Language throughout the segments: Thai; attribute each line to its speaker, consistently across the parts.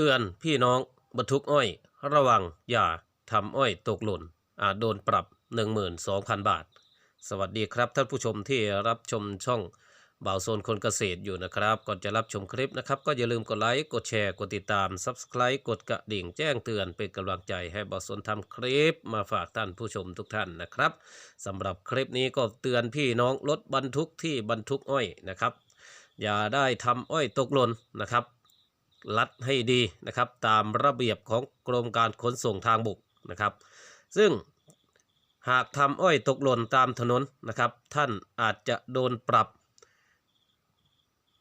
Speaker 1: เตือนพี่น้องบรรทุกอ้อย ระวังอย่าทำอ้อยตกหล่น อาจโดนปรับ 12,000 บาท สวัสดีครับท่านผู้ชมที่รับชมช่องบ่าวโซนคนเกษตรอยู่นะครับ ก่อนจะรับชมคลิปนะครับ ก็อย่าลืมกดไลค์ กดแชร์ กดติดตาม Subscribe กดกระดิ่งแจ้งเตือนเป็นกำลังใจให้บ่าวโซนทำคลิปมาฝากท่านผู้ชมทุกท่านนะครับสำหรับคลิปนี้ก็เตือนพี่น้องรถบรรทุกที่บรรทุกอ้อยนะครับ อย่าได้ทำอ้อยตกหล่นนะครับ รัดให้ดีนะครับตามระเบียบของกรมการขนส่งทางบกนะครับ ซึ่งหากทำอ้อยตกหล่นตามถนนนะครับ ท่านอาจจะโดนปรับ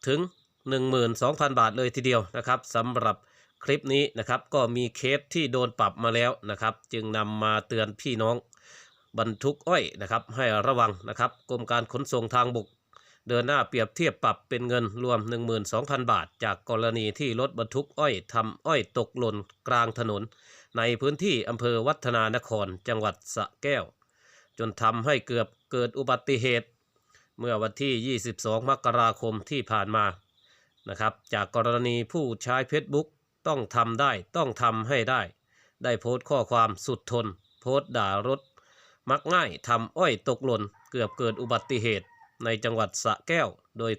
Speaker 1: ถึง 12,000 บาทเลยทีเดียวนะครับสำหรับคลิปนี้นะครับก็มีเคสที่โดนปรับมาแล้วนะครับ จึงนำมาเตือนพี่น้องบรรทุกอ้อยนะครับ ให้ระวังนะครับกรมการขนส่งทางบก เดินหน้าเปรียบเทียบปรับเป็นเงินรวม 12,000 บาท จากกรณีที่รถบรรทุกอ้อยทำอ้อยตกหล่นกลางถนน ในพื้นที่อำเภอวัฒนานครจังหวัดสระแก้ว จนทำให้เกือบเกิดอุบัติเหตุ เมื่อวันที่ 22 มกราคมที่ผ่านมานะครับจากกรณีผู้ใช้เฟซบุ๊กต้องทำได้ต้องทำให้ได้ ได้โพสต์ข้อความสุดทน โพสต์ด่ารถ มักง่ายทำอ้อยตกหล่นเกือบเกิดอุบัติเหตุ ในจังหวัดสระแก้ว โดย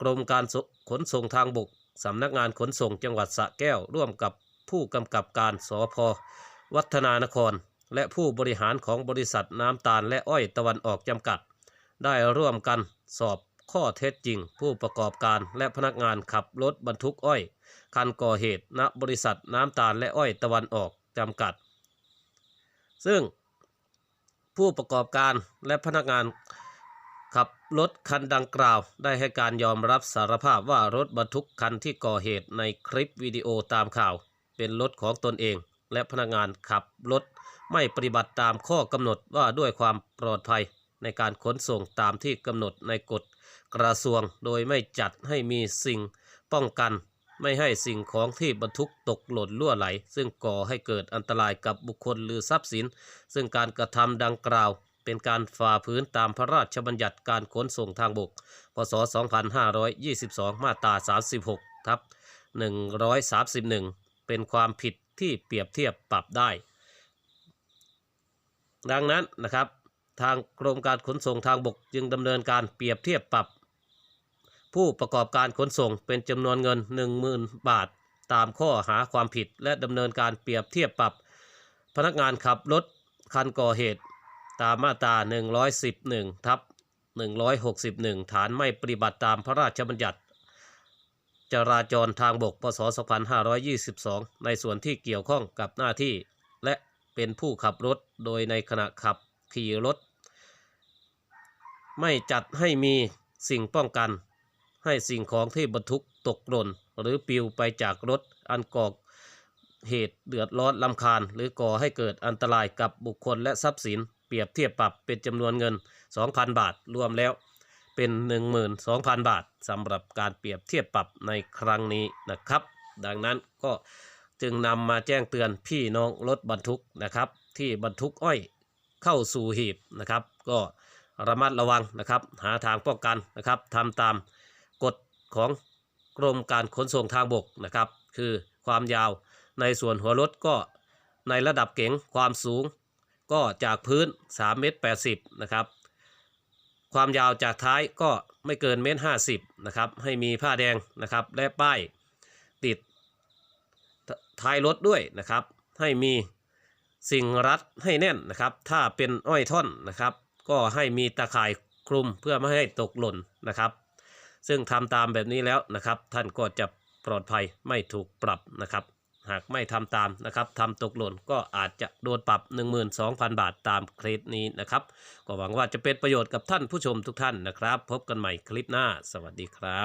Speaker 1: กรมการขนส่งทางบกสำนักงานขนส่งจังหวัดสระแก้ว ร่วมกับผู้กำกับการสพวัฒนานคร และผู้บริหารของบริษัทน้ำตาลและอ้อยตะวันออกจำกัด ได้ร่วมกันสอบข้อเท็จจริง ผู้ประกอบการและพนักงานขับรถบรรทุกอ้อย คันก่อเหตุณบริษัทน้ำตาลและอ้อยตะวันออกจำกัด ซึ่งผู้ประกอบการและพนักงาน รถคันดังกล่าว ได้ให้การยอมรับสารภาพว่ารถบรรทุกคันที่ก่อเหตุในคลิปวิดีโอตามข่าว เป็นรถของตนเอง และพนักงานขับรถไม่ปฏิบัติตามข้อกำหนดว่าด้วยความปลอดภัยในการขนส่งตามที่กำหนดในกฎกระทรวง โดยไม่จัดให้มีสิ่งป้องกัน ไม่ให้สิ่งของที่บรรทุกตกหล่นล่วไหล ซึ่งก่อให้เกิดอันตรายกับบุคคลหรือทรัพย์สิน ซึ่งการกระทำดังกล่าว เป็นการฝ่าฝืนตามพระราชบัญญัติการขนส่งทางบก พศ 2522 มาตรา 36 ทับ 131 เป็นความผิดที่เปรียบเทียบปรับได้ ดังนั้นนะครับ ทางกรมการขนส่งทางบกจึงดำเนินการเปรียบเทียบปรับ ผู้ประกอบการขนส่งเป็นจำนวนเงิน 10,000 บาท ตามข้อหาความผิดและดำเนินการเปรียบเทียบปรับ พนักงานขับรถคันก่อเหตุ ตามมาตรา 111ทับ161 ฐานไม่ปฏิบัติตามพระราชบัญญัติ จราจรทางบก พศ 2522 ในส่วนที่เกี่ยวข้องกับหน้าที่ และเป็นผู้ขับรถโดยในขณะขับขี่รถ ไม่จัดให้มีสิ่งป้องกัน ให้สิ่งของที่บรรทุกตกหล่น หรือปิวไปจากรถอันก่อเหตุเดือดร้อนลำคาญ หรือก่อให้เกิดอันตรายกับบุคคลและทรัพย์สิน รียบเทียบปรับเป็นจำนวนเงิน 2,000 บาท รวมแล้วเป็น 12,000 บาทสำหรับการเปรียบเทียบปรับในครั้งนี้นะครับ ดังนั้นก็จึงนำมาแจ้งเตือนพี่น้องรถบรรทุกนะครับ ที่บรรทุกอ้อยเข้าสู่หีบนะครับ ก็ระมัดระวังนะครับ หาทางป้องกันนะครับทำตามกฎของกรมการขนส่งทางบกนะครับ คือความยาวในส่วนหัวรถก็ในระดับเก๋งความสูง ก็จากพื้น3เมตร80นะครับความยาวจากท้ายก็ไม่เกินเมตรห้าสิบนะครับให้มีผ้าแดงนะครับและป้ายติดท้ายรถด้วยนะครับ ให้มีสิ่งรัดให้แน่นนะครับ ถ้าเป็นอ้อยท่อนนะครับ ก็ให้มีตะข่ายคลุมเพื่อไม่ให้ตกหล่นนะครับ ซึ่งทำตามแบบนี้แล้วนะครับ ท่านก็จะปลอดภัยไม่ถูกปรับนะครับ หากไม่ทำตามนะครับทำตกหล่นก็อาจจะโดนปรับ 12,000 บาทตามคลิปนี้นะครับ ก็หวังว่าจะเป็นประโยชน์กับท่านผู้ชมทุกท่านนะครับ พบกันใหม่คลิปหน้า สวัสดีครับ